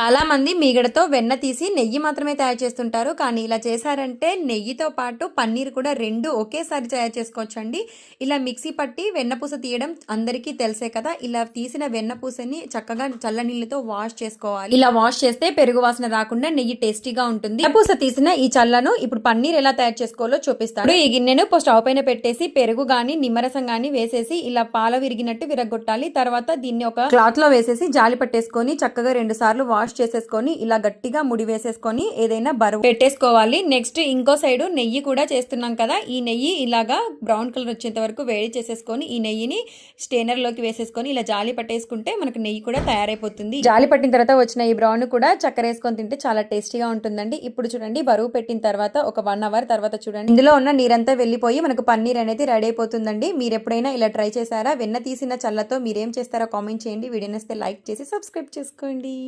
చాలా మంది మీగడతో వెన్న తీసి నెయ్యి మాత్రమే తయారు చేస్తుంటారు. కానీ ఇలా చేశారంటే నెయ్యితో పాటు పన్నీర్ కూడా రెండు ఒకేసారి తయారు చేసుకోవచ్చండి. ఇలా మిక్సీ పట్టి వెన్నపూస తీయడం అందరికీ తెలిసే కదా. ఇలా తీసిన వెన్నపూసని చక్కగా చల్ల నీళ్ళతో వాష్ చేసుకోవాలి. ఇలా వాష్ చేస్తే పెరుగు వాసన రాకుండా నెయ్యి టేస్టీగా ఉంటుంది. వెన్నపూస తీసిన ఈ చల్లను ఇప్పుడు పన్నీర్ ఎలా తయారు చేసుకోవాలో చూపిస్తాను. ఈ గిన్నెను స్టవ్ పైన పెట్టేసి పెరుగు గాని నిమ్మరసం గాని వేసేసి ఇలా పాల విరిగినట్టు విరగొట్టాలి. తర్వాత దీన్ని ఒక క్లాత్లో వేసేసి జాలి పట్టేసుకొని చక్కగా రెండు సార్లు వాష్ చేసేసుకొని ఇలా గట్టిగా ముడి వేసేసుకొని ఏదైనా బరువు పెట్టేసుకోవాలి. నెక్స్ట్ ఇంకో సైడ్ నెయ్యి కూడా చేస్తున్నాం కదా ఈ నెయ్యి ఇలాగా బ్రౌన్ కలర్ వచ్చేంత వరకు వేడి చేసేసుకొని ఈ నెయ్యిని స్టేనర్లోకి వేసేసుకొని ఇలా జాలి పట్టేసుకుంటే మనకు నెయ్యి కూడా తయారైపోతుంది. జాలి పట్టిన తర్వాత వచ్చిన ఈ బ్రౌన్ కూడా చక్కెర వేసుకొని తింటే చాలా టేస్టీగా ఉంటుందండి. ఇప్పుడు చూడండి బరువు పెట్టిన తర్వాత ఒక వన్ అవర్ తర్వాత చూడండి. ఇందులో ఉన్న నీరంతా వెళ్ళిపోయి మనకు పన్నీర్ అనేది రెడీ అయిపోతుందండి. మీరు ఎప్పుడైనా ఇలా ట్రై చేశారా? వెన్న తీసిన చల్లతో మీరేం చేస్తారో కామెంట్ చేయండి. వీడియో నచ్చితే లైక్ చేసి సబ్స్క్రైబ్ చేసుకోండి.